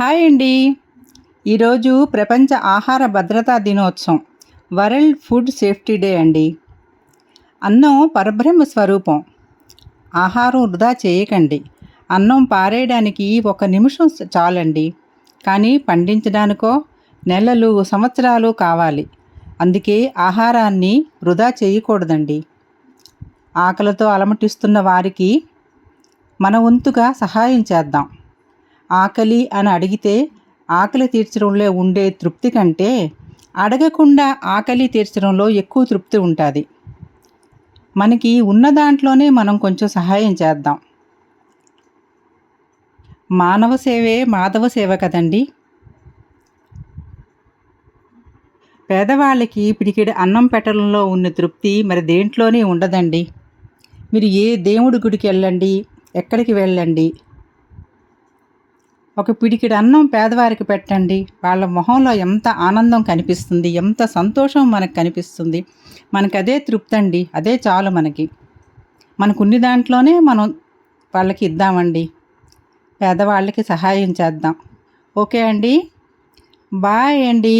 Hi అండి. ఈరోజు ప్రపంచ ఆహార భద్రతా దినోత్సవం వరల్డ్ ఫుడ్ సేఫ్టీ డే అండి. అన్నం పరబ్రహ్మ స్వరూపం. ఆహారం వృధా చేయకండి. అన్నం పారేయడానికి ఒక నిమిషం చాలండి. కానీ పండించడానికో నెలలు సంవత్సరాలు కావాలి. అందుకే ఆహారాన్ని వృధా చేయకూడదండి. ఆకలితో అలమటిస్తున్న వారికి మన వంతుగా సహాయం చేద్దాం. ఆకలి అని అడిగితే ఆకలి తీర్చడంలో ఉండే తృప్తి కంటే అడగకుండా ఆకలి తీర్చడంలో ఎక్కువ తృప్తి ఉంటుంది. మనకి ఉన్న దాంట్లోనే మనం కొంచెం సహాయం చేద్దాం. మానవ సేవే మాధవ సేవ కదండి? పేదవాళ్ళకి పిడికిడి అన్నం పెట్టడంలో ఉన్న తృప్తి మరి దేంట్లోనే ఉండదండి. మీరు ఏ దేవుడి గుడికి వెళ్ళండి ఎక్కడికి వెళ్ళండి ఒక పిడికిడి అన్నం పేదవారికి పెట్టండి. వాళ్ళ మొహంలో ఎంత ఆనందం కనిపిస్తుంది ఎంత సంతోషం మనకు కనిపిస్తుంది. మనకు అదే తృప్తి అండి అదే చాలు మనకి. మనకున్ని దాంట్లోనే మనం వాళ్ళకి ఇద్దామండి. పేదవాళ్ళకి సహాయం చేద్దాం. ఓకే అండి. బాయ్ అండి.